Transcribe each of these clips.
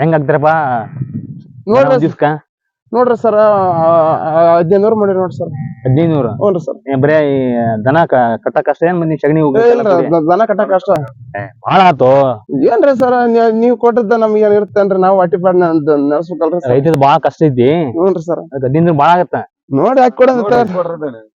ಹೆಂಗ್ ಆಗ್ತಾರಪ್ಪ ನೋಡ್ರಿ ದಿವ್ಸಕ್ಕ? ನೋಡ್ರಿ ಸರ್ ಹದಿನೈದು ಮಾಡಿರಿ ನೋಡ್ರಿ ಸರ್. ಹದಿನೈದು ನೂರು ಹ್ಞೂ ರೀ ಸರ್. ಬರೇ ಈ ದನ ಕ- ಕಟ್ಟಕ್ ಅಷ್ಟೇ ಏನ್ ಸಗಣಿ ಹೋಗಿ ದನ ಕಟ್ಟಕ್ ಅಷ್ಟ. ಬಾಳ ಆತು? ಏನ್ರಿ ಸರ್ ನೀವ್ ಕೊಟ್ಟದ್ದ ನಮ್ಗೆ ಏನ್ ಇರ್ತೇನ್ರಿ ನಾವು ಹೊಟ್ಟಿ ಪಾಡ್ ನಡ್ಸ್ಬೇಕಲ್ರಿ ಸರ್. ರೈತದ ಬಾಳ ಕಷ್ಟ ಐತಿ. ಹ್ಞೂನ್ರಿ ಸರ್. ಅದಕ್ಕೆ ಹದಿನೈದು ಬಹಳ ಆಗತ್ತ? ನೋಡಿ ಹಾಕಿ ಸರ್.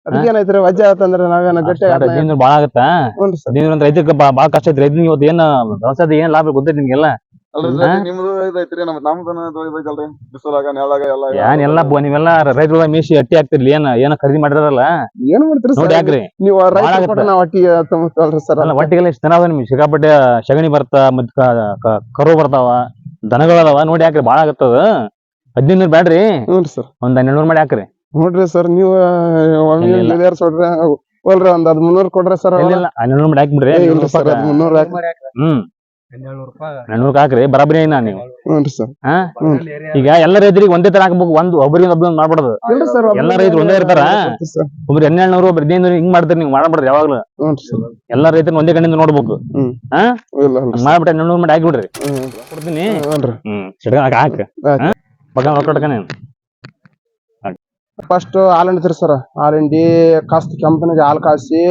ಅದಕ್ಕೆ ಏನೈತ್ರಿ ವಜ್ಜೆ ಆತಂದ್ರ ನಾವೇನ ಗಟ್ಟಿ ಹದಿನೈದು ಭಾಳ ಆಗತ್ತ? ಹ್ಞೂನ್ರಿ ಸರ್. ಹದಿನೈದು ರೈತಕ್ಕೆ ಕಷ್ಟ ಐತಿ. ರೈತನಿಗೆ ಇವತ್ತು ಏನ್ ವ್ಯವಸಾಯದ ಏನ್ ಲಾಭ ಗೊತ್ತೈತಿ ನಿಮ್ಗೆಲ್ಲ? ಅಲ್ರಿ? ನಿಮ್ದು ಇದೈತ್ರಿ ನಮ್ ನಮ್ದನ ತೊಳಿಬೇಕಲ್ರಿ ಬಿಸಿಲಾಗ ನೆಳಾಗ ಎಲ್ಲ ಏನ್ ಎಲ್ಲ ಬ- ನೀವೆಲ್ಲ ರೈತರು ಮೇಸಿ ಅಟ್ಟಿ ಹಾಕ್ತಿರ್ಲಿ ಏನ್ ಏನ ಖರೀದಿ ಮಾಡಿರಲ್ಲ ಏನ್ ಮಾಡ್ತೀರಿ ನೋಡಿ ನೀವು ಹೊಟ್ಟಿ ಸರ್ ಅಲ್ಲ ಇಷ್ಟ ನಿಮ್ಗೆ. ಸಿಕ್ಕಾಪಟ್ಟೆ ಸಗಣಿ ಬರ್ತಾ ಮತ್ ಕರು ಬರ್ತಾವ ದನಗಳದಾವ ನೋಡಿ ಹಾಕ್ರಿ ಬಾಳ ಆಗತ್ತದ ಹದಿನೈದು ನೂರು ಬ್ಯಾಡ್ರಿ. ಸರ್. ಒಂದ್ ಹನ್ನೆರಡು ನೂರು ಮಾಡಿ ಹಾಕ್ರಿ. ನೋಡ್ರಿ ಸರ್ ನೀವು ಒಂದ್ ಮುನ್ನೂರ್ ಕೊಡ್ರಿ ಸರ್ ಇಲ್ಲ ಹನ್ನೆರಡು ನೂರು ಮಾಡಿ ಹಾಕ್ಬಿಡ್ರಿ. ಹ್ಮ್. ಹನ್ನೆರಡು ಹಾಕ್ರಿ ಬರಾಬರಿ ಏನ ನೀವು? ಸರ್. ಹಾ. ಈಗ ಎಲ್ಲ ರೈತರಿಗೆ ಒಂದೇ ತರ ಹಾಕ್ಬೇಕು ಒಂದು ಒಬ್ಬರಿಗೆ ಒಬ್ಬರಿಗೆ ಮಾಡ್ಬಾರ್ದು ಸರ್ ಎಲ್ಲ ರೈತರು ಒಂದೇ ಇರ್ತಾರ? ಸರ್. ಒಬ್ರು ಹನ್ನೆರಡು ನೂರು ಒಬ್ರು ಹದಿನೈದು ಹಿಂಗ್ ಮಾಡ್ತಾರೆ ನೀವು ಮಾಡ್ಬಾರ್ದು ಯಾವಾಗ್ಲೂ. ಸರ್. ಎಲ್ಲ ರೈತರನ್ನ ಒಂದೇ ಕಣ್ಣಿಂದ ನೋಡ್ಬೇಕು. ಹ್ಮ್ ಹಾ? ಇಲ್ಲ ಇಲ್ಲ ಹಂಗ್ ಮಾಡ್ಬಿಟ್ಟು ಹನ್ನೆರಡು ನೂರು ಮಾಡಿ ಹಾಕ್ಬಿಡ್ರಿ. ಕೊಡ್ತೀನಿ. ಹ್ಞೂನ್ರಿ ಹ್ಮ್ ಸಿಡ್ಕ ಹಾಕ. ಪಕ್ಕ ಫಸ್ಟ್ ಹಾಲು ಹಿಂಡ್ತೀರಿ ಸರ್ ಹಾಲು ಹಿಂಡಿ ಕಾಸ್ತ್ ಕಂಪನಿಗೆ ಹಾಲು ಕಾಸಿ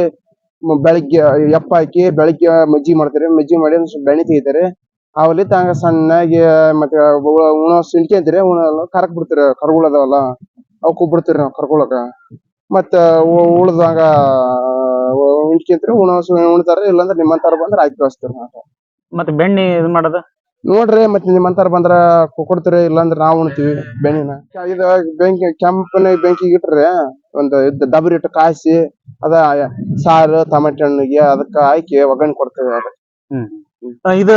ಬೆಳಿಗ್ಗೆ ಎಪ್ಪ ಹಾಕಿ ಬೆಳಿಗ್ಗೆ ಮಜ್ಜಿ ಮಾಡ್ತಾರೆ. ಮಜ್ಜಿ ಮಾಡಿ ಸ್ವಲ್ಪ ಬೆಣ್ಣೆ ತೆಗಿತಾರೆ. ಅವಲ್ಲಿ ತಂಗ ಸಣ್ಣಗೆ ಮತ್ತೆ ಉಣ ಅಂತಾರೆ ಉಣ ಕರಕ್ ಬಿಡ್ತಾರೆ. ಕರ್ಗುಳ ಅದಾವಲ್ಲ ಅವಕ್ಕೂ ಬಿಡ್ತೀರಿ ನಾವು ಕರ್ಕೊಳಕ ಮತ್ತ ಉಳ್ದಂಗ ಹಿಂಡ್ಕೊಂತೀರಿ ಉಣ ಉಣ್ತಾರ. ಇಲ್ಲಾಂದ್ರೆ ನಿಮ್ಮಂತಾರ ಬಂದ್ರೆ ಹಾಕಿ ಕಳಿಸ್ತೀರಿ ನಾವು. ಮತ್ತೆ ಬೆಣ್ಣೆ ಇದು ಮಾಡೋದು? ನೋಡ್ರಿ ಮತ್ತೆ ನಿಮ್ಮಂತಾರ ಬಂದ್ರ ಕೊಡ್ತೀರಿ. ಇಲ್ಲಾಂದ್ರ ನಾವ್ ಉಣ್ತೀವಿ ಬೆಣ್ಣಿನ. ಇದು ಬೆಂಕಿ ಕೆಂಪನ ಬೆಂಕಿ ಇಟ್ರಿ ಒಂದ್ ಇದ್ ಡಬರಿ ಇಟ್ಟು ಕಾಯಿಸಿ ಅದ ಸಾರು ಟಮಾಟೆ ಹಣ್ಣಿಗೆ ಅದಕ್ಕ ಹಾಕಿ ಒಗ್ಗರಣೆ ಕೊಡ್ತೇವೆ ಅದ ಇದು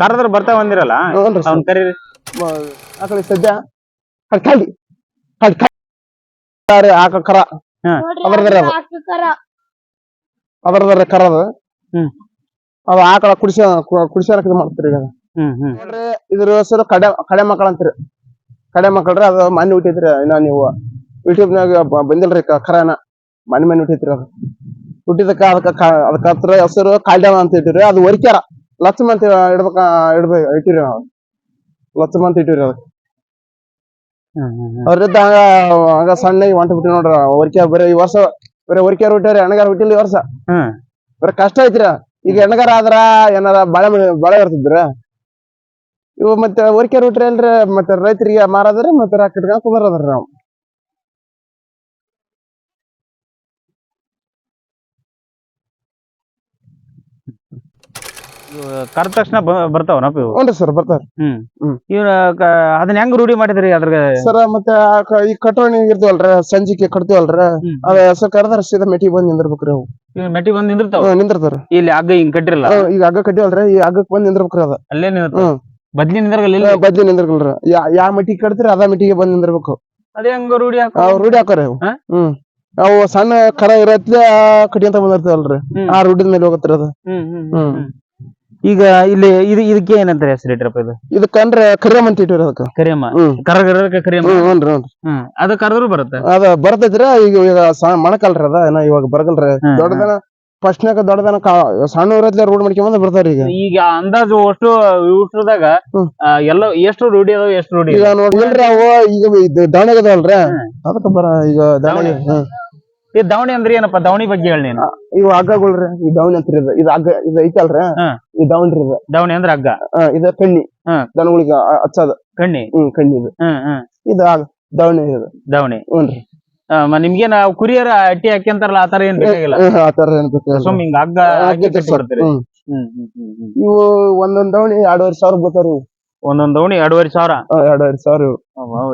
ಕರೆದ್ರ ಬರ್ತಾವ ಅಂದಿರಲ್ಲ? ನೋಡ್ರಿ ಅವ್ನ್ ಕರೀರಿ. ಆ ಕಡೆ ಸದ್ಯ ಕಡ್ ಕಳ್ಳಿ ಕಡ್ ಕಳ್ಳಿ ಆಕ ಕರ ಅದ್ರದ್ರ ಅದು. ಅದ್ರದ್ರ ಕರ. ಅದು. ಹ್ಮ್. ಅವ ಆಕಳ ಕುಡಿಸ ಕುಡಿಸ್ಯಾರಕ್ ಇದು ಮಾಡ್ತೀರಿ ಈಗ. ಹ್ಮ್ ಹ್ಮ್. ನೋಡ್ರಿ ಇದ್ರ ಹೆಸರು ಕಡೆ ಕಡೆ ಮಕ್ಕಳ ಅಂತೀರಿ ಕಡೆ ಮಕ್ಕಳ್ರಿ ಅದು ಮಣ್ಣು ಹುಟ್ಟಿದ್ರಿ ಇನ್ನ ನೀವು. ಯೂಟ್ಯೂಬ್ನಾಗ ಬಂದಿಲ್ರಿ ಖರಾನ. ಮನೆ ಮನೆ ಹುಟ್ಟಿತ್ರಿ ಅದು. ಹುಟ್ಟಿದಕ್ಕ ಅದಕ್ಕ ಅದಕ್ಕ ಹತ್ರ ಹೆಸರು ಕಾಲ್ಡ್ಯಾವ ಅಂತ ಇಟ್ಟಿರಿ ಅದು ಒರಿಕ್ಯಾರ ಲಚ್ಚಮ ಅಂತ ಇಡ್ಬೇಕ ಇಡ್ಬೇಕು ಇಟ್ಟಿರಿ ನಾವು. ಲಚ್ಚಮ ಅಂತ ಇಟ್ಟಿರಿ ಅದಕ್ಕೆ. ಅದ್ರದ್ದು ಹಂಗ ಹಂಗ ಸಣ್ಣಗೆ ಹೊಂಟ ಬಿಟ್ಟಿ ನೋಡ್ರಿ. ಒರಿಕ್ಯಾರ ಬರೀ ಈ ವರ್ಷ, ಬರೀ ಒರಿಕ್ಯಾರ ಹುಟ್ಟಾರಿ ಎಣ್ಣಗಾರ ಹುಟ್ಟಿಲ್ಲ ಈ ವರ್ಷ. ಬರೀ ಕಷ್ಟ ಐತ್ರಿ. ಈಗ ಎಣ್ಣಗಾರ ಆದ್ರ ಏನಾರ ಬಾಳೆ ಬಾಳೆ ಇರ್ತಿದ್ರ ಇವು ಮತ್ತೆ ಒರಿಕ್ಯಾರ ಹುಟ್ರಿ ಅಲ್ರಿ ಮತ್ತೆ ರೈತರಿಗೆ ಮಾರಾದ್ರಿ ಮತ್ತೆ ರಾಕಿಟ್ಕೊಂಡ್ ಕುಂದ್ರದ್ರಿ ನಾವು. ಕರ್ದ ತಕ್ಷಣ ಬರ್ತಾವನಪ್ಪ ಇವು? ಹ್ಞೂ ಸರ್ ಬರ್ತಾರ. ಹ್ಮ್. ಹ್ಮ್. ಇವ್ರ ಅದನ್ನ ಹೆಂಗ್ ರೂಢಿ ಮಾಡಿದ್ರಿ ಅದ್ರ ಸರ್ ಮತ್ತೆ ಆ ಕ- ಈ ಕಟೋಣಿ ಇರ್ತೀವಲ್ರಿ ಸಂಜಿಕೆ ಕಟ್ತೀವಲ್ರಿ? ಅದ ಹೆಸರು ಕರೆದ್ರ ಸೀದಾ ಮೆಟಿಗೆ ಬಂದ್ ನಿಂದಿರ್ಬೇಕ್ರಿ ಅವು. ಇವ್ ಮೆಟ್ಟಿ ಬಂದ್ ನಿಂದಿರ್ತಾವ? ಹ್ಮ್, ನಿಂದಿರ್ತಾರ. ಇಲ್ಲಿ ಹಗ್ಗ ಹಿಂಗ್ ಕಟ್ಟಿರಲ್ಲ? ಹ್ಮ್, ಈಗ ಹಗ್ಗ ಕಟ್ಟಿವಲ್ರಿ ಈ ಹಗ್ಗಕ್ ಬಂದ್ ನಿಂದಿರ್ಬೇಕ್ರಿ ಅದ. ಅಲ್ಲೇ ನಿಂದಿರ್ತಾವ? ಹ್ಮ್. ಬದ್ಲಿ ನಿಂದಿರ್ಗಲ್ಲ ಇಲ್ಲಿ? ಬದ್ಲಿ ನಿಂದಿರ್ಗಲ್ರ. ಯಾ ಯಾ ಮೆಟಿಗೆ ಕಟ್ತೀರಿ ಅದ ಮೆಟಿಗೆ ಬಂದ್ ನಿಂದಿರ್ಬೇಕು. ಅದೇ ಹಂಗ ರೂಢಿ ಹಾಕೋ ಅವ್ ರೂಢಿ ಹಾಕೋರಿ ಅವು. ಹಾ? ಹ್ಮ್. ಅವು ಸಣ್ಣ ಕರ ಇರತ್ಲೆ ಅಂತ ಬಂದಿರ್ತಾವಲ್ರಿ. ಹ್ಮ್. ಆ ರೂಢಿದ ಮೇಲೆ ಹೋಗತ್ರಿ ಅದು. ಹ್ಮ್ ಹ್ಮ್ ಹ್ಮ್. ಹ್ಮ್. ಈಗ ಇಲ್ಲಿ ಇದು ಇದಕ್ಕೆ ಏನಂತಾರೆ ಹೆಸರು ಇಟ್ರಪ್ಪ ಇದು ಕಂಡ್ರೆ ಕರಿಯಮ್ ಅಂತ ಇಟ್ಟಿರ ಅದಕ್ಕ. ಕರಿಯಮ್ಮ. ಹ್ಮ್. ಕರಕ ಕರಿಯಮ್ಮ? ಹ್ಮ್ ಹ್ಮ್ ಅದು ಕರೆದ್ರು ಬರುತ್ತೆ? ಅದ ಬರ್ತೈತ್ರ ಈಗ ಈಗ ಮಣಕಲ್ರಿ ಅದ ಏನ ಇವಾಗ ಬರಗಲ್ರಿ. ಹ್ಮ್, ದೊಡ್ಡದನ ಫಸ್ಟ್ನಾಗ ದೊಡ್ಡದನ ಕಾ- ಸಣ್ಣ ಇರತ್ಲೆ ರೂಢ ಮಾಡ್ಕೊಂಡ್ ಬರ್ತಾರ ಈಗ. ಈಗ ಅಂದಾಜು ಅಷ್ಟು ಹ್ಮ್. ಎಲ್ಲ ಎಷ್ಟು ರೂಢಿ ಅದಾವ ಎಷ್ಟು ರೂಢಿ ಈಗ ನೋಡ್ರಿ ಇಲ್ರಿ ಅವು ಈಗ ಇದು ದಾವಣಿಗೆ ಅದಾವಲ್ರಿ. ಅದಕ್ಕ ಬರ ಈಗ ದಾವಣಿ ಹ್ಮ್. ಈ ದಾವಣಿ ಅಂದ್ರೆ ಏನಪ್ಪ? ದಾವಣಿ ಬಗ್ಗೆ ಹೇಳಿ ನೀನು. ಇವು ಹಗ್ಗಗಳ್ರಿ ಈ ದಾವಣಿ ಅಂತ್ರಿ ಇದು ಇದು ಹಗ್ಗ ಇದು ಐತಲ್ರಿ. ಈ ದಾವಣಿ ಇದು. ದಾವಣಿ ಅಂದ್ರೆ ಹಗ್ಗ? ಇದು ಕಣ್ಣಿ. ದನಗಳಿಗೆ ಹಚ್ಚದ. ಕಣ್ಣಿ? ಹ್ಮ್ ಕಣ್ಣಿ ಇದು. ಇದು ದಾವಣಿ ಇದು. ದಾವಣಿ. ಹ್ಞೂನ್ರಿ ನಿಮ್ಗೇನ ಕುರಿಯರ ಅಟ್ಟಿ ಹಾಕ್ಯಂತಾರಲ್ಲ ಆತರ ಏನ್ ಬೇಕಾಗಿಲ್ಲ ಹ್ಮ್, ಆ ತರ ಏನ್ ಬೇಕಾಗಿಲ್ಲ. ಸುಮ್ ಹಿಂಗ ಹಗ್ಗ. ಇವು ಒಂದೊಂದ್ ದವಣಿ ಎರಡುವರೆ ಸಾವಿರ ಬರ್ತಾರ ಒಂದೊಂದ್ ದೌಣಿ ಎರಡುವರೆ ಸಾವಿರ? ಎರಡುವರೆ ಸಾವಿರ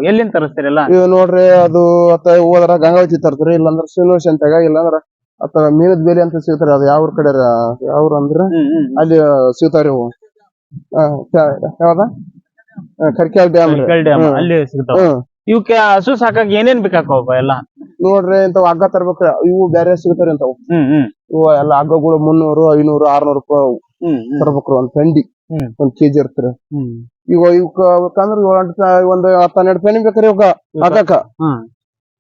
ಎಲ್ಲಿಂದ ತರಿಸ್ತೀರಲ್ಲ ಇವು ನೋಡ್ರಿ ಅದು ಅತ್ತ ಹೋದ್ರ ಗಂಗಾವತಿ ತರ್ತೀರಿ ಇಲ್ಲಾಂದ್ರ ಶ್ರೀನಿವಾಸ ಅಂತಾಗ ಇಲ್ಲಾಂದ್ರ ಅತ್ತ ಮೀನದ ಬೇಲಿ ಅಂತ ಸಿಗ್ತಾರೆ ಅದು ಯಾವ ಕಡೆ ಯಾವ ಅಂದ್ರ ಹ್ಮ್ ಅಲ್ಲಿ ಸಿಗ್ತಾವ್ರಿ ಇವು ಆ, ಕ- ಯಾವ್ದ? ಕರ್ಕ್ಯಾಲ್ ಡ್ಯಾಮ್ ಡ್ಯಾಮ್. ಅಲ್ಲಿ ಸಿಗ್ತಾವ. ಇವಕ್ಕೆ ಹಸು ಸಾಕಾಗ ಏನೇನ್ ಬೇಕಾಕವ ಎಲ್ಲ? ನೋಡ್ರಿ ಇಂತಾವ್ ಹಗ್ಗ ತರ್ಬೇಕ್ರಿ ಇವು ಬೇರೆ ಸಿಗ್ತಾವ್ರಿ ಇಂತಾವ್ ಹ್ಮ್ ಹ್ಮ್. ಇವು ಎಲ್ಲ ಹಗ್ಗಗಳು ಮುನ್ನೂರು ಐನೂರು ಆರ್ನೂರು ರೂಪಾಯಿ ಹ್ಮ್ ಹ್ಮ್. ತರ್ಬೇಕ್ರಿ ಒಂದ್ ಪೆಂಡಿ. ಹ್ಮ್. ಒಂದ್ ಕೆಜಿ ಇರ್ತಾರ ಹ್ಮ್. ಈಗ ಇವಕ್ಕ ಒಂದ್ ಹತ್ತ ಹನ್ನೆರಡು ಪೇನಿ ಬೇಕ್ರಿ ಇವಕ್ಕ ಹಗ್ಗಕ್ಕ ಹ್ಮ್.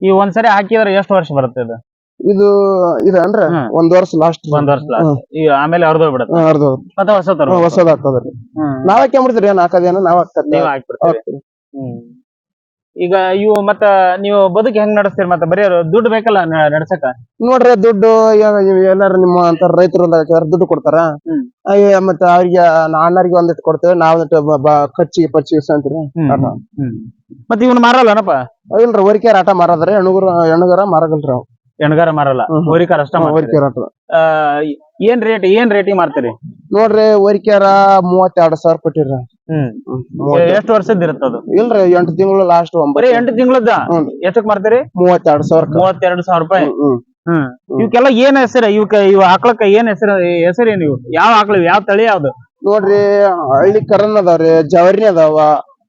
ಈ ಒಂದ್ಸರಿ ಹಾಕಿದ್ರೆ ಎಷ್ಟು ವರ್ಷ ಬರುತ್ತೆ ಇದು? ಇದು ಇದೆ ಅಂದ್ರೆ ಒಂದ್ ವರ್ಷ ಲಾಸ್ಟ್ ಒಂದ್ ವರ್ಷ last. ಈಗ ಆಮೇಲೆ ಅವ್ರದ್ದು ಬಿಡುತ್ತೆ. ಅರ್ಧ ಮತ್ತೆ ಹೊಸ ತರ ಹೊಸದ್ ಹಾಕೋದ್ರಿ ನಾವ್ ಹಾಕ್ಯಾಂಬಿಡ್ತೀರಿ ಏನ್ ಹಾಕೋದೇನ ನಾವ್ ಹಾಕ್ತೇವೆ. ನೀವ್ ಹಾಕ್ಬಿಡ್ತೀರಿ. ಹ್ಮ್. ಈಗ ಇವು ಮತ್ತ ನೀವು ಬದುಕಿ ಹೆಂಗ್ ನಡೆಸ್ತೀರಿ ಮತ್ತೆ? ಬರೀ ದುಡ್ಡು ಬೇಕಲ್ಲ ನ- ನಡ್ಸಕ? ನೋಡ್ರಿ ದುಡ್ಡು ಇವ್ ಎಲ್ಲಾರು ನಿಮ್ಮ ಅಂತ ರೈತರು ದುಡ್ಡು ಕೊಡ್ತಾರ? ಹ್ಮ್. ಅಯ್ಯ, ಮತ್ತೆ ಅವ್ರಿಗೆ ಅಣ್ಣರಿಗೆ ಒಂದಿಟ್ಟು ಕೊಡ್ತೇವೆ ನಾವ್ ಒಂದಿಟ್ಟು ಬ- ಬ- ಖರ್ಚಿಗೆ ಪರ್ಚಿಗೆ ಅಂತೀರಿ. ಮತ್ತೆ ಇವನ್ ಮಾರಲ್ಲನಪ್ಪ? ಇಲ್ರಿ ವರಿಕೆರ ಆಟ ಮಾರದ್ರಿ ಹೆಣಗುರ ಹೆಣಗರ ಮಾರಗಲ್ರಿ ಅವ್ ಎಣ್ಗಾರ ಮಾರಲ್ಲ. ಹೋರಿಕಾರ ಅಷ್ಟ. ವರಿಕೆರ ಆ, ಏನ್ ರೇಟ್ ಏನ್ ರೇಟಿಗೆ ಮಾರ್ತೀರಿ? ನೋಡ್ರಿ ವರಿಕೆರ ಮೂವತ್ತೆರಡು ಸಾವಿರ ಕೊಟ್ಟಿರ. ಹ್ಮ್. ಎಷ್ಟು ವರ್ಷದ ಇರುತ್ತದು ಇಲ್ರಿ ಎಂಟು ತಿಂಗಳು ಲಾಸ್ಟ್ ಬರೀ ಒಂಬತ್ತು ಎಂಟು ತಿಂಗಳದ? ಎಷ್ಟಕ್ ಮಾರ್ತೀರಿ? ಮೂವತ್ತೆರಡು ಸಾವಿರ ಮೂವತ್ತೆರಡು ಸಾವಿರ ರೂಪಾಯಿ? ಹ್ಮ್. ಇವಕ್ಕೆಲ್ಲ ಏನ್ ಹೆಸರು ಇವಕ್ಕ ಇವ್ ಆಕಳಕ್ಕ ಏನ್ ಹೆಸರು ಹೆಸರೇನು ಇವು ಯಾವ ಆಕಳು ಯಾವ ತಳಿ ಯಾವ್ದು? ನೋಡ್ರಿ ಹಳ್ಳಿ ಕರನ್ ಅದಾವ್ರಿ ಜವರಿನಿ ಅದಾವ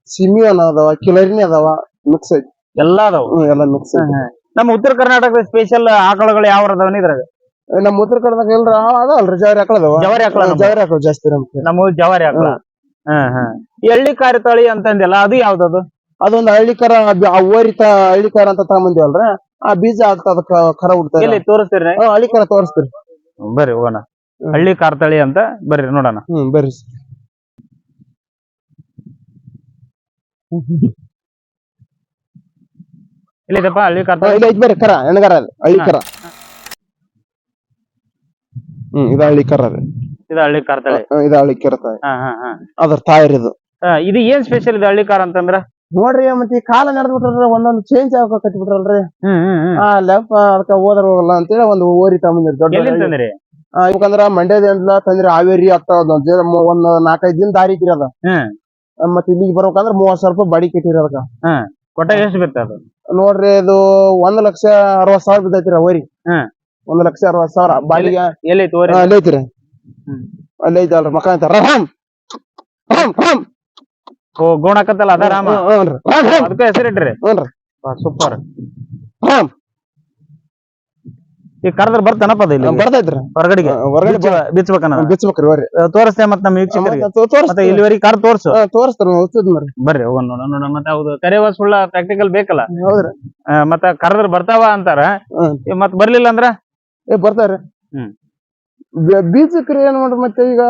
ಸಿಮಿಯನ್ ಅದಾವ ಕಿಲರಿನಿ ಅದಾವ ಮಿಕ್ಸ್ ಐತಿ ಎಲ್ಲಾ ಅದಾವ? ಹ್ಮ್, ಎಲ್ಲ ಮಿಕ್ಸ್ ಐತಿ ನಮ್ಮ ಉತ್ತರ ಕರ್ನಾಟಕದ ಸ್ಪೆಷಲ್ ಆಕಳಗಳು ಯಾವ ಅದಾವನ ಇದ್ರಾಗ ನಮ್ಮ ಉತ್ತರ ಕರ್ನಾಟಕ ಎಲ್ರ ಅಲ್ರಿ ಜವಾರಿ ಆಕಳ ಅದಾವ. ಜವಾರಿ ಆಕಳ ಜವಾರಿ ಆಕಳ ಜಾಸ್ತಿ ನಮ್ಗೆ. ನಮ್ಮ ಜವಾರಿ ಆಕಳ. ಎಳ್ಳಿ ಕಾರಿ ತಳಿ ಅಂತಂದಿಲ್ಲ ಅದು ಯಾವ್ದದು? ಅದೊಂದು ಹಳ್ಳಿ ಕರ ಬ- ಆ ಓರಿ ತ ಹಳ್ಳಿ ಕರ ಅಂತ ತಗೊಂಬಂದಿವಲ್ರ. ಆ ಬೀಜ ಆಗ್ತದ ಕರ ಉಡ್ತಾರೆ. ಎಲ್ಲಿ ತೋರಿಸ್ತೀರಿ? ಹಳ್ಳಿ ಕರ ತೋರಿಸ್ತೀರಿ. ಬರ್ರಿ ಹೋಗೋಣ. ಹಳ್ಳಿ ಕಾರ್ ತಳಿ ಅಂತ ಬರ್ರಿ ನೋಡೋಣ. ಹ್ಮ್ ಬರ್ರಿ. ಎಲ್ಲಿದಪ್ಪ? ಹಳ್ಳಿ ಕಾರ್ ಬರ್ರಿ ಕರ ಹೆಣ್ಗರ ಅದು ಹಳ್ಳಿ ಕರ. ಹ್ಮ್ ಇದು ಹಳ್ಳಿ ಕರ ಅದು. ಇದು ಹಳ್ಳಿ ಕಾರ್ ತಳಿ. ಹ್ಮ್, ಇದು ಹಳ್ಳಿ ಕರ ತಾಯಿ ಹಾ ಹಾ ಹಾ. ಅದ್ರ ತಾಯಿರ್ ಇದು. ಆ, ಇದು ಏನ್ ಸ್ಪೆಷಲ್ ಇದು ಹಳ್ಳಿ ಕಾರ್ ಅಂತಂದ್ರ? ನೋಡ್ರಿ ಮತ್ತೆ ಈ ಕಾಲ ನಡೆದ್ ಬಿಟ್ರಲ್ರಿ ಒಂದೊಂದು ಚೇಂಜ್ ಆಗ ಕಟ್ಬಿಟ್ರಲ್ರಿ ಹ್ಮ್ ಹ್ಮ್ ಹ್ಮ್. ಆ ಲೆಪ್ಪ ಅದಕ್ಕ ಹೋದ್ರ ಹೋಗಲ್ಲ ಅಂತೇಳಿ ಒಂದು ಓರಿ ತಗೊಂಡಿರಿ ದೊಡ್ಡ ಎಲ್ಲಿಂದ ತಂದ್ರಿ? ಆ, ಮಂಡ್ಯದಿಂದ ತಂದ್ರಿ ಹಾವೇರಿ ಅತ್ತ ಒಂದ್ ಒಂದ್ ನಾಲ್ಕೈದ್ ದಿನ ದಾರಿ ಐತ್ರಿ ಅದ ಹ್ಮ್. ಆ, ಮತ್ತ್ ಇಲ್ಲಿಗೆ ಬರ್ಬೇಕಂದ್ರ ಮೂವತ್ ಸಾವಿರ ರೂಪಾಯಿ ಬಾಡಿ ಕಟ್ಟಿರಿ ಅದಕ್ಕ ಕೊಟ್ಟ ಎಷ್ಟು ಬಿತ್ತ ಅದು? ನೋಡ್ರಿ ಇದು ಒಂದ್ ಲಕ್ಷ ಅರವತ್ ಸಾವಿರ ಬಿದ್ದೈತ್ರಿ ಹೋರಿ. ಹ್ಮ್. ಒಂದ್ ಲಕ್ಷ ಅರವತ್ ಸಾವಿರ. ಬಾಡಿಗೆ ಎಲ್ಲಿ ತೋರಿ ಅಲ್ಲಿ ಅಲ್ಲೇ ಐತ್ರಿ. ಹ್ಮ್. ಅಲ್ಲೇ ಐತಲ್ರಿ ಮಕ್ಕ ಅಂತ. ರಾಮ್ ರಾಮ್. ರಾಮ್ ಓ ಗೋಣ ಹಾಕತ್ತಲ್ಲ ಅದ ರಾಮ? ಹ್ಞೂ, ಹ್ಞೂನ್ರಿ. ರಾಮ್ ರಾಮ್ ಅದಕ್ಕೆ ಹೆಸರಿಟ್ರಿ? ಹ್ಞೂನ್ರಿ. ಸೂಪರ್ ರಾಮ್. ಈಗ ಕರೆದ್ರೆ ಬರ್ತಾನಪ್ಪ ಅದು ಇಲ್ಲಿ ಬರ್ತೈತ್ರಿ ಹೊರಗಡೆಗೆ. ಹೊರಗಡೆ ಬ- ಬಿಚ್ಚಬೇಕನ್ನ ಬಿಚ್ಬೇಕ್ರಿ ವರಿ ತೋರಿಸ್ತೇ ಮತ್ತ ನಮ್ಮ ವೀಕ್ಷಕರಿಗೆ. ಮತ್ತೆ ತೋರಿಸ್ತೀವಿ. ಮತ್ತೆ ಇಲ್ಲಿವರೆಗೆ ಕಾರ್ ತೋರ್ಸು. ತೋರಿಸ್ತಾರ ಮರಿ ಬರ್ರಿ. ಹೋಗೋಣ ನೋಡೋಣ. ನೋಡೋಣ ಮತ್ತೆ ಹೌದು ಕರೆಯುವ ಸುಳ್ಳ ಪ್ರಾಕ್ಟಿಕಲ್ ಬೇಕಲ್ಲ? ಹೌದ್ರಿ. ಮತ್ತೆ ಮತ್ತ ಕರೆದ್ರ ಬರ್ತಾವ ಅಂತಾರ. ಹ್ಮ್. ಈ ಮತ್ ಬರ್ಲಿಲ್ಲ ಅಂದ್ರ? ಏ ಬರ್ತಾರೆ. ಹ್ಮ್. ಬೀಜಕ್ರಿ ಏನ್ ಮಾಡ್ರಿ ಮತ್ತೆ ಈಗ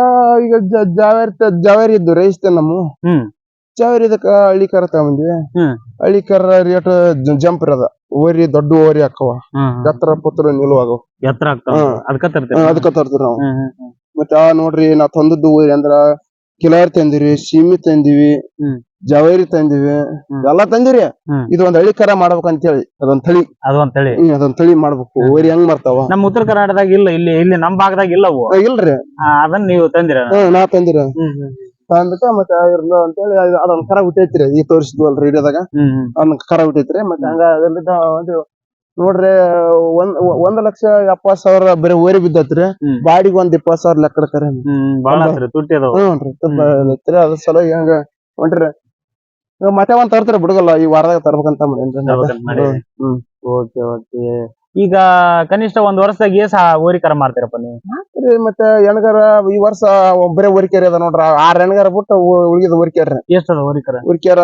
ಈಗ ಜಾವೇರಿ ಜಾವೇರಿ ಇದ್ದು ರೈಸ್ತೇ ನಮ್ಮ. ಹ್ಮ್. ಜಾವೇರಿ ಇದಕ್ಕ ಹಳ್ಳಿ ಕರ ತಗೊಂಡ್ವಿ ಹ್ಮ್. ಹಳ್ಳಿ ಕರ ರೇಟ್ ಜಂಪ್ ಇರದ. ಓರಿ ದೊಡ್ಡ ಓರಿ ಹಾಕವ. ಎತ್ತರ ಪುತ್ರ ನಿಲ್ವಾಗ ಎತ್ತರ. ಅದಕ್ಕ ತರ್ತೀವಿ ನಾವು. ಮತ್ತೆ ಆ ನೋಡ್ರಿ ನಾ ತಂದದ್ದು ಓರಿ ಅಂದ್ರ ಕಿಲಾರಿ ತಂದಿರಿ ಸೀಮಿ ತಂದಿವಿ. ಜವೇರಿ ತಂದಿವಿ. ಎಲ್ಲಾ ತಂದಿರಿ. ಇದು ಒಂದ್ ಹಳ್ಳಿ ಕರ ಮಾಡ್ಬೇಕಂತ ಹೇಳಿ ಅದೊಂದ್ ತಳಿ. ಅದೊಂದ್ ತಳಿ. ಅದೊಂದ್ ತಳಿ ಮಾಡ್ಬೇಕು. ಓರಿ ಹೆಂಗ್ ಮಾಡ್ತಾವ? ನಮ್ಮ ಉತ್ತರ ಕರ್ನಾಟಕದಾಗ ಇಲ್ಲ ಇಲ್ಲಿ ಇಲ್ಲಿ ನಮ್ ಭಾಗದಾಗ ಇಲ್ಲ ಅವು ಇಲ್ರಿ. ಅದನ್ನ ನೀವು ತಂದಿರ? ನಾ ತಂದಿರ. ತಂದಕ್ಕ ಮತ್ತೆ ಇರ್ಲ ಅಂತೇಳಿ ಅದನ್ನ ಅದೊಂದ್ ಕರ ಬಿಟ್ಟೈತ್ರಿ ಈ ತೋರಿಸಿದ್ವಲ್ರಿ ರೇಡಿಯೋದಾಗ ಅದನ್ನ ಕರ ಬಿಟ್ಟೈತ್ರಿ ಮತ್ತೆ ಹಂಗ ಅದ್ರಲ್ಲಿದ್ದ ಒಂದು ನೋಡ್ರಿ ಒಂದ್ ಒಂದ್ ಲಕ್ಷ ಎಪ್ಪತ್ ಸಾವಿರ ಬರೀ ಓರಿ ಬಿದ್ದತ್ರಿ. ಬಾಡಿಗೆ ಒಂದ್ ಇಪ್ಪತ್ ಸಾವಿರ ಲೆಕ್ಕ ಇಡ್ತಾರೆ. ಹ್ಮ್ ಬಾಳ ಆತ್ರಿ ತುಟ್ಟಿ ಅದ್ರ ಸಲುವಾಗಿ ಹೆಂಗ ಹೊಂಟ್ರಿ. ಮತ್ತೆ ಒಂದ್ ತರ್ತೀರಿ ಬಿಡುಗಲ್ಲ ಈ ವಾರದಾಗ ತರ್ಬೇಕಂತ. ಹ್ಮ್. Okay okay. ಈಗ ಕನಿಷ್ಠ ಒಂದ್ ವರ್ಷದಾಗ ಏಸ ಓರಿ ಕರ ಮಾಡ್ತೀರಪ್ಪ ನೀವು? ರೀ ಮತ್ತೆ ಎಣ್ಗಾರ ಈ ವರ್ಷ ಬರೇ ಓರಿಕೆರೆ ಅದ ನೋಡ್ರ. ಆರ್ ಎಣ್ಗಾರ ಬಿಟ್ಟು ಉಳಿದ ಓರಿಕೆರೆ ಎಷ್ಟ ಅದ ಓರಿ ಕರ? ಉರ್ಕ್ಯಾರ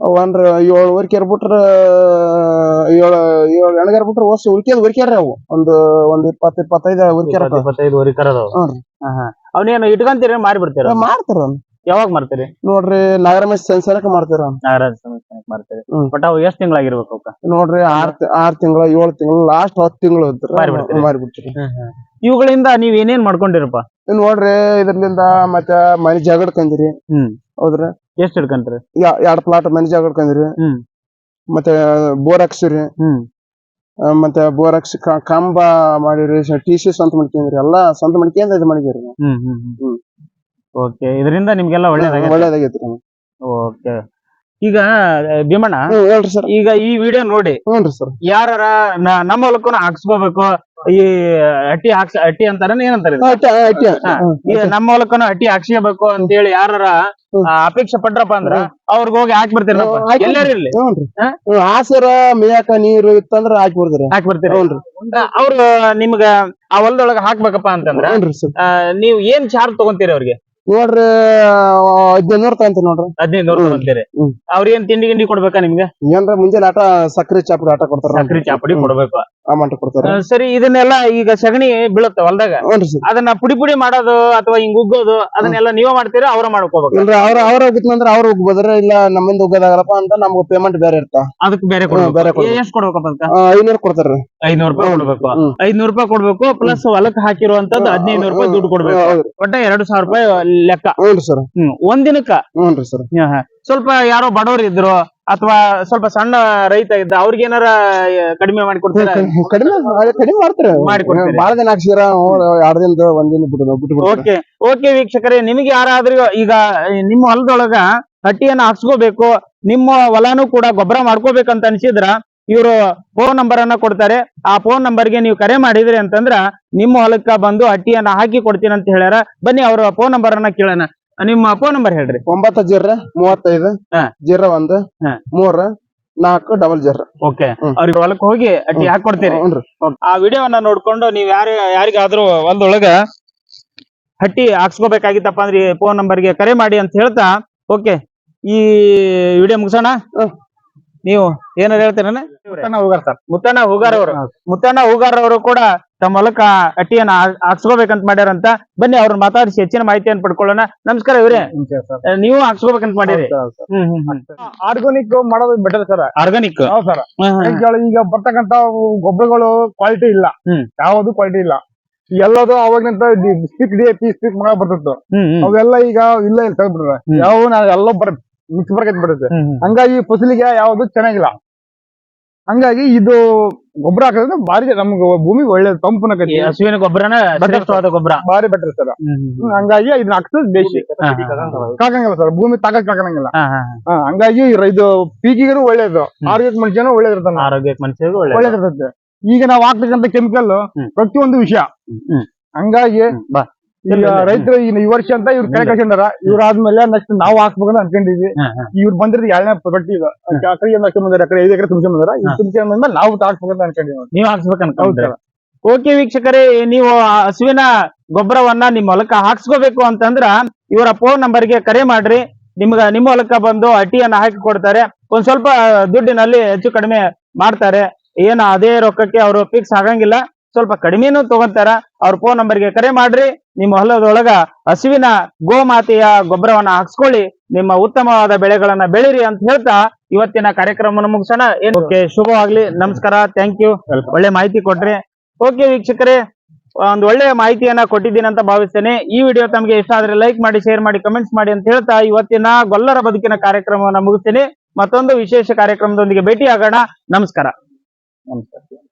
ಒಂದ್ರ ಏಳು ಉರ್ಕ್ಯಾರ ಬಿಟ್ರ ಏಳು ಏಳು ಎಣ್ಗಾರ ಬಿಟ್ರ ವರ್ಷ ಉಳ್ಕ್ಯಾದ ಉರ್ಕ್ಯಾರ ಅವು. ಒಂದು ಒಂದ್ ಇಪ್ಪತ್ ಇಪ್ಪತ್ತೈದು ಉರ್ಕ್ಯಾರ ಇಪ್ಪತ್ತು, ಇಪ್ಪತ್ತೈದು ಓರಿ ಕರ ಅದಾವ. ಅವನೇನು ಇಟ್ಕೊಂತೀರಿ ಮಾರಿ ಬಿಡ್ತೀರ ಮಾಡ್ತಾರ ಯಾವಾಗ ಮಾಡ್ತೀರಿ? ನೋಡ್ರಿ ನಾಗರಮೇಶ್ ಸಂಸಾರಕ್ಕೆ ಮಾಡ್ತೀರ ನಾಗರಾಜ್ ನಾಗರಾಜ ಹ್ಮ್. ಬಟ್ ಅವು ಎಷ್ಟ್ ತಿಂಗಳಾಗಿರ್ಬೇಕು ಅವಕ್ಕ ನೋಡ್ರಿ ಆರ್ ತಿ- ಆರ್ ತಿಂಗಳ ಏಳ್ ತಿಂಗಳು ಲಾಸ್ಟ್ ಹತ್ತು ತಿಂಗಳು ಮಾರಿಬಿಡ್ತೀರಿ. ಮಾರಿಬಿಡ್ತೀರಿ ಇವುಗಳಿಂದ ನೀವ್ ಏನೇನ್ ಮಾಡ್ಕೊಂಡಿರಪ್ಪ? ಇನ್ ನೋಡ್ರಿ ಇದ್ರಲಿಂದ ಮತ್ತೆ ಮನಿ ಜಾಗ ಕಂದಿರಿ. ಹ್ಮ್. ಹೌದ್ರಿ. ಎಷ್ಟ್ ಹಿಡ್ಕಂತೀರಿ ಎರಡ್ ಪ್ಲಾಟ್ ಮನಿ ಜಾಗ ಕಂದಿರಿ. ಹ್ಮ್. ಮತ್ತೆ ಬೋರ್ ಹಾಕ್ಸಿರಿ. ಹ್ಮ್. ಆ, ಮತ್ತೆ ಬೋರ್ ಹಾಕ್ಸಿ ಕ- ಕಂಬ ಮಾಡಿರಿ ಟಿ ಸಿ ಸ್ವಂತ ಮಾಡ್ಕೊಂಡ್ರಿ ಎಲ್ಲಾ ಸ್ವಂತ ಮಾಡ್ಕೊಂಡ್ ಇದು ಮಾಡಿದ್ರಿ ಹ್ಮ್ ಹ್ಮ್ ಹ್ಮ್. ಹ್ಮ್. ಓಕೆ ಇದರಿಂದ ನಿಮ್ಗೆಲ್ಲ ಒಳ್ಳೇದಾಗೈತೆ. ಒಳ್ಳೇದಾಗೈತ್ರಿ ಓಕೆ ಈಗ ಭೀಮಣ್ಣ ಹ್ಮ್ ಹೇಳ್ರಿ ಸರ್. ಈಗ ಈ ವಿಡಿಯೋ ನೋಡಿ ಹ್ಞೂನ್ರಿ ಸರ್. ಯಾರ ನಮ್ಮ ಹೊಲಕ್ಕೂ ಹಾಕ್ಸ್ಕೋಬೇಕು ಈ ಅಟ್ಟಿ ಹಾಕ್ಸ ಅಟ್ಟಿ ಅಂತಾರ ಏನಂತಾರೆ ಇದು? ಅಟ್ಟಿ ಅಟ್ಟಿ ಹಾ. ಈ ನಮ್ಮ ಹೊಲಕ್ಕೂ ಅಟ್ಟಿ ಹಾಕ್ಸ್ಕೋಬೇಕು ಅಂತ ಹೇಳಿ ಯಾರ ಹ್ಮ್. ಅಪೇಕ್ಷೆ ಪಟ್ರಪ್ಪ ಅಂದ್ರ ಅವ್ರಿಗೆ ಹೋಗಿ ಹಾಕಿ ಹ್ಞೂನ್ರಿ ಹಾ? ಆಸರ ಮೇಯಾಕ ನೀರು ಇತ್ತಂದ್ರ ಹಾಕಿ ಬಿಡ್ತೀರಿ ಹಾಕಿ ಹ್ಞೂನ್ರಿ ಅವ್ರು ನಿಮ್ಗ ಆ ಹೊಲದೊಳಗ ಹಾಕ್ಬೇಕಪ್ಪ ಅಂತಂದ್ರ ಹ್ಞೂನ್ರಿ ಸರ್. ಆ, ನೀವ್ ಏನ್ ಚಾರ್ಜ್ ತಗೊಂತೀರಿ ಅವ್ರಿಗೆ? ನೋಡ್ರಿ ಹದಿನೈದು ನೂರ ತಗೊಂತೀವಿ ನೋಡ್ರಿ. ಹದಿನೈದು ನೂರು ಹ್ಮ್. ಅವ್ರ ಏನ್ ತಿಂಡಿ ಗಿಂಡಿ ಕೊಡ್ಬೇಕಾ ನಿಮ್ಗೆ? ಏನ್ರ ಮುಂಜಾನೆ ಆಟ ಸಕ್ರಿ ಚಾಪುಡಿ ಆಟ ಕೊಡ್ತಾರ ಸಕ್ರಿ ಚಾಪುಡಿ ಕೊಡ್ಬೇಕು. ಅಮೌಂಟ್ ಕೊಡ್ತಾರ. ಸರಿ ಇದನ್ನೆಲ್ಲ ಈಗ ಸಗಣಿ ಬೀಳುತ್ತೆ ಹೊಲದಾಗ. ಹ್ಞೂ ಸರ್. ಅದನ್ನ ಪುಡಿ ಪುಡಿ ಮಾಡೋದು ಅಥವಾ ಹಿಂಗ್ ಉಗ್ಗೋದು ಅದನ್ನೆಲ್ಲ ನೀವೇ ಮಾಡ್ತೀರಾ ಅವ್ರ ಮಾಡ್ಕೋಬೇಕು ಇಲ್ರಿ ಅವ್ರ ಅವ್ರ ಹೋಗಿದ್ನಂದ್ರ ಅವ್ರ ಉಗ್ಬೋದ್ರ ಇಲ್ಲ ನಮ್ಮಿಂದ ಉಗ್ಗೋದಾಗಲ್ಲಪ್ಪ ಅಂತ ನಮ್ಗೆ ಪೇಮೆಂಟ್ ಬೇರೆ ಇರ್ತಾ. ಅದಕ್ಕೆ ಬೇರೆ ಹ್ಮ್, ಬೇರೆ ಕೊಡ್ಬೇಕು ಕೊಡ್ಬೇಕು. ಎಷ್ಟ್ ಕೊಡ್ಬೇಕಪ್ಪ ಅಂತ? ಐನೂರು ಕೊಡ್ತಾರ ಐನೂರು ರೂಪಾಯಿ ಕೊಡ್ಬೇಕು. ಹ್ಮ್. ರೂಪಾಯಿ ಕೊಡ್ಬೇಕು ಪ್ಲಸ್ ಹೊಲಕ್ ಹಾಕಿರುವಂತದ್ದು ಹದಿನೈದು ರೂಪಾಯಿ ದುಡ್ಡು ಕೊಡ್ಬೇಕು. ಹೌದ್ರಿ ಒಟ್ಟ ಎರಡು ಸಾವಿರ ರೂಪಾಯಿ ಲೆಕ್ಕ. ಹ್ಞೂ ಸರ್. ಹ್ಮ್ ಒಂದ್ ದಿನಕ್ಕ ಹ್ಞೂ ಸರ್. ಹ್ಮ್, ಹ್ಮ್. ಸ್ವಲ್ಪ ಯಾರೋ ಬಡವರು ಇದ್ರು ಅಥವಾ ಸ್ವಲ್ಪ ಸಣ್ಣ ರೈತ ಇದ್ದ ಅವ್ರಿಗೆ ಏನಾರ ಕಡಿಮೆ ಮಾಡಿ ಕೊಡ್ತೀರಾ? ಕಡಿಮೆ ಅದೇ ಕಡಿಮೆ ಮಾಡ್ತಾರೆ. ಮಾಡ್ಕೊಡ್ತೀರಿ. ಬಾಳ ದಿನ ಹಾಕ್ಸಿರ ಎರಡ್ ದಿನದ ಒಂದ್ ದಿನ ಬಿಟ್ಟು ಬಿಟ್ಟು ಓಕೆ ಓಕೆ ವೀಕ್ಷಕರೇ ನಿಮಗೆ ಯಾರಾದ್ರೂ ಈಗ ನಿಮ್ಮ ಹೊಲದೊಳಗ ಹಟ್ಟಿಯನ್ನ ಹಾಕ್ಸ್ಕೋಬೇಕು ನಿಮ್ಮ ಹೊಲನೂ ಕೂಡ ಗೊಬ್ಬರ ಮಾಡ್ಕೋಬೇಕಂತ ಅನ್ಸಿದ್ರ ಇವರು ಫೋನ್ ನಂಬರ್ ಅನ್ನ ಕೊಡ್ತಾರೆ. ಆ ಫೋನ್ ನಂಬರ್ಗೆ ನೀವು ಕರೆ ಮಾಡಿದ್ರಿ ಅಂತಂದ್ರ ನಿಮ್ಮ ಹೊಲಕ್ಕ ಬಂದು ಹಟ್ಟಿಯನ್ನ ಹಾಕಿ ಕೊಡ್ತೀನಿ ಅಂತ ಹೇಳ್ಯಾರ. ಬನ್ನಿ ಅವ್ರ ಫೋನ್ ನಂಬರ್ ಅನ್ನ ಕೇಳೋಣ. ನಿಮ್ಮ ಫೋನ್ ನಂಬರ್ ಹೇಳ್ರಿ. ಒಂಬತ್ತ ಜೀರ ಮೂವತ್ತೈದು ಹಾ. ಜೀರ ಒಂದು ಹಾ. ಮೂರ ನಾಲ್ಕು ಡಬಲ್ ಜೀರೋ ಓಕೆ. ಅವ್ರಿಗೆ ಹೊಲಕ್ಕೆ ಹೋಗಿ ಅಟ್ಟಿ ಹಾಕೊಡ್ತೀರಿ. ಕೊಡ್ತೀರಿ ಆ ವಿಡಿಯೋವನ್ನ ನೋಡ್ಕೊಂಡು ನೀವ್ ಯಾರ ಯಾರಿಗಾದ್ರೂ ಒಂದೊಳಗ ಹಟ್ಟಿ ಹಾಕ್ಸ್ಕೋಬೇಕಾಗಿತ್ತಪ್ಪ ಅಂದ್ರೆ ಫೋನ್ ನಂಬರ್ಗೆ ಕರೆ ಮಾಡಿ ಅಂತ ಹೇಳ್ತಾ ಓಕೆ. ಈ ವಿಡಿಯೋ ಮುಗಿಸೋಣ. ನೀವು ಏನಾರು ಹೇಳ್ತೀರನ ಮುತ್ತಣ್ಣ ಹೋಗಾರ ಸರ್. ಮುತ್ತಣ್ಣ ಹೂಗಾರ್ ಅವರು. ಮುತ್ತಣ್ಣ ಹೂಗಾರ್ ಅವರು ಕೂಡ ತಮ್ಮ ಹೊಲಕ್ಕ ಅಟ್ಟಿಯನ್ನ ಹಾಕ್- ಹಾಕ್ಸ್ಕೋಬೇಕಂತ ಮಾಡ್ಯಾರಂತ. ಬನ್ನಿ ಅವ್ರನ್ನ ಮಾತಾಡಿಸಿ ಹೆಚ್ಚಿನ ಮಾಹಿತಿಯನ್ನು ಪಡ್ಕೊಳ್ಳೋಣ. ನಮಸ್ಕಾರ ಇವ್ರೆ. ನೀವು ಹಾಕ್ಸ್ಕೋಬೇಕಂತ ಮಾಡಿರಿ. ಆರ್ಗಾನಿಕ್ ಮಾಡೋದು ಬೆಟರ್ ಸರ್. ಆರ್ಗಾನಿಕ್? ಹೌದು ಸರ್. ಈಗ ಬರ್ತಕ್ಕಂತ ಗೊಬ್ಬರಗಳು ಕ್ವಾಲಿಟಿ ಇಲ್ಲ. ಯಾವ್ದು ಕ್ವಾಲಿಟಿ ಇಲ್ಲ. ಎಲ್ಲದು ಅವಾಗಿನಂತ ಸ್ಟಿಕ್ ಡಿ ಪಿ ಸ್ಟಿಕ್ ಮಾಡಕ್ ಬರ್ತಿತ್ತು. ಅವೆಲ್ಲ ಈಗ ಇಲ್ಲ ಇಲ್ಲ. ಯಾವ ಎಲ್ಲ ಬರುತ್ತೆ ಮಿಕ್ಸ್ ಬರಕೈತ್ ಬಿಡುತ್ತೆ. ಹಂಗಾಗಿ ಫಸಲಿಗೆ ಯಾವ್ದು ಚೆನ್ನಾಗಿಲ್ಲ. ಹಂಗಾಗಿ ಇದು ಗೊಬ್ಬರ ಹಾಕೋದ್ರಿಂದ ಬಾರಿ ನಮ್ಗೆ ಭೂಮಿ ಒಳ್ಳೆ ತಂಪುನಕತಿ ಈ ಹಸುವಿನ ಗೊಬ್ಬರನ ಶ್ರೇಷ್ಠವಾದ ಗೊಬ್ಬರ. ಬಾರಿ ಬೆಟರ್ ಸರ್. ಹಂಗಾಗಿ ಇದನ್ನ ಹಾಕ್ಸೋದು ಬೇಸಿ ಕಾಕಂಗಿಲ್ಲ ಸರ್. ಭೂಮಿ ತಾಕಕ್ ಕಾಕಂಗಿಲ್ಲ. ಹಂಗಾಗಿ ಇದು ಪೀಕಿಗೂ ಒಳ್ಳೇದು. ಆರೋಗ್ಯಕ್ಕೆ ಮನುಷ್ಯನು ಒಳ್ಳೇದಿರ್ತಾನೆ ಆರೋಗ್ಯಕ್ಕೆ ಮನುಷ್ಯರಿಗೂ ಒಳ್ಳೇದಿರ್ತದೆ ಒಳ್ಳೇದಿರ್ತೈತೆ ಈಗ ನಾವು ಹಾಕ್ತಕ್ಕಂತ ಕೆಮಿಕಲ್. ಪ್ರತಿಯೊಂದು ವಿಷಯ. ಹಂಗಾಗಿ ಬಾ. ಈಗ ರೈತರು ಈ ಈ ವರ್ಷ ಅಂತ ಇವ್ರು ಕೈ ಕಳ್ಕೊಂಡಾರ ಇವ್ರ ಆದ್ಮೇಲೆ ನೆಕ್ಸ್ಟ್ ನಾವು ಹಾಕ್ಬೇಕಂತ ಅನ್ಕೊಂಡಿದ್ವಿ. ಇವ್ರು ಬಂದಿರೋದು ಎರಡನೇ ಪಟ್ಟಿ ಈಗ ಆ ಕಡೆ ಒಂದು ಹಾಕ್ಕೊಂಡ್ ಬಂದಾರೆ? ಆ ಕಡೆ ಐದು ಎಕರೆ ಈ. ತುಂಬ್ಕೊಂಡ್ ಬಂದ್ಮೇಲೆ ನಾವು ಹಾಕ್ಬೇಕಂತ ಅನ್ಕೊಂಡಿದ್ವಿ. ನೀವು ಹಾಕ್ಸ್ಬೇಕಂತ ಓಕೆ ವೀಕ್ಷಕರೇ ನೀವು ಹಸುವಿನ ಗೊಬ್ಬರವನ್ನ ನಿಮ್ಮ ಹೊಲಕ್ಕ ಹಾಕ್ಸ್ಕೋಬೇಕು ಅಂತಂದ್ರ ಇವರ ಫೋನ್ ನಂಬರ್ಗೆ ಕರೆ ಮಾಡ್ರಿ. ನಿಮ್ಗ ನಿಮ್ಮ ಹೊಲಕ್ಕ ಬಂದು ಅಟ್ಟಿಯನ್ನ ಹಾಕಿ ಕೊಡ್ತಾರೆ. ಒಂದ್ ಸ್ವಲ್ಪ ದುಡ್ಡಿನಲ್ಲಿ ಹೆಚ್ಚು ಕಡಿಮೆ ಮಾಡ್ತಾರೆ. ಏನು ಅದೇ ರೊಕ್ಕಕ್ಕೆ ಅವರು ಫಿಕ್ಸ್ ಆಗಂಗಿಲ್ಲ. ಸ್ವಲ್ಪ ಕಡಿಮೆನೂ ತಗೊಂತಾರ. ಅವ್ರ ಫೋನ್ ನಂಬರ್ಗೆ ಕರೆ ಮಾಡ್ರಿ. ನಿಮ್ಮ ಹೊಲದೊಳಗ ಹಸುವಿನ ಗೋಮಾತೆಯ ಗೊಬ್ಬರವನ್ನ ಹಾಕ್ಸ್ಕೊಳ್ಳಿ. ನಿಮ್ಮ ಉತ್ತಮವಾದ ಬೆಳೆಗಳನ್ನ ಬೆಳಿರಿ ಅಂತ ಹೇಳ್ತಾ ಇವತ್ತಿನ ಕಾರ್ಯಕ್ರಮವನ್ನು ಮುಗಿಸೋಣ. ಏನ್ ಓಕೆ, ಶುಭವಾಗ್ಲಿ. ನಮಸ್ಕಾರ. ಥ್ಯಾಂಕ್ ಯು ಒಳ್ಳೆ ಮಾಹಿತಿ ಕೊಟ್ರಿ. ಓಕೆ ವೀಕ್ಷಕರೇ, ಒಂದು ಒಳ್ಳೆಯ ಮಾಹಿತಿಯನ್ನ ಕೊಟ್ಟಿದ್ದೀನಿ ಅಂತ ಭಾವಿಸ್ತೇನೆ. ಈ ವಿಡಿಯೋ ತಮಗೆ ಇಷ್ಟ ಆದ್ರೆ ಲೈಕ್ ಮಾಡಿ, ಶೇರ್ ಮಾಡಿ ಕಮೆಂಟ್ಸ್ ಮಾಡಿ ಅಂತ ಹೇಳ್ತಾ ಇವತ್ತಿನ ಗೊಲ್ಲರ ಬದುಕಿನ ಕಾರ್ಯಕ್ರಮವನ್ನ ಮುಗಿಸ್ತೇನೆ. ಮತ್ತೊಂದು ವಿಶೇಷ ಕಾರ್ಯಕ್ರಮದೊಂದಿಗೆ ಭೇಟಿ ಆಗೋಣ ನಮಸ್ಕಾರ. ನಮಸ್ಕಾರ.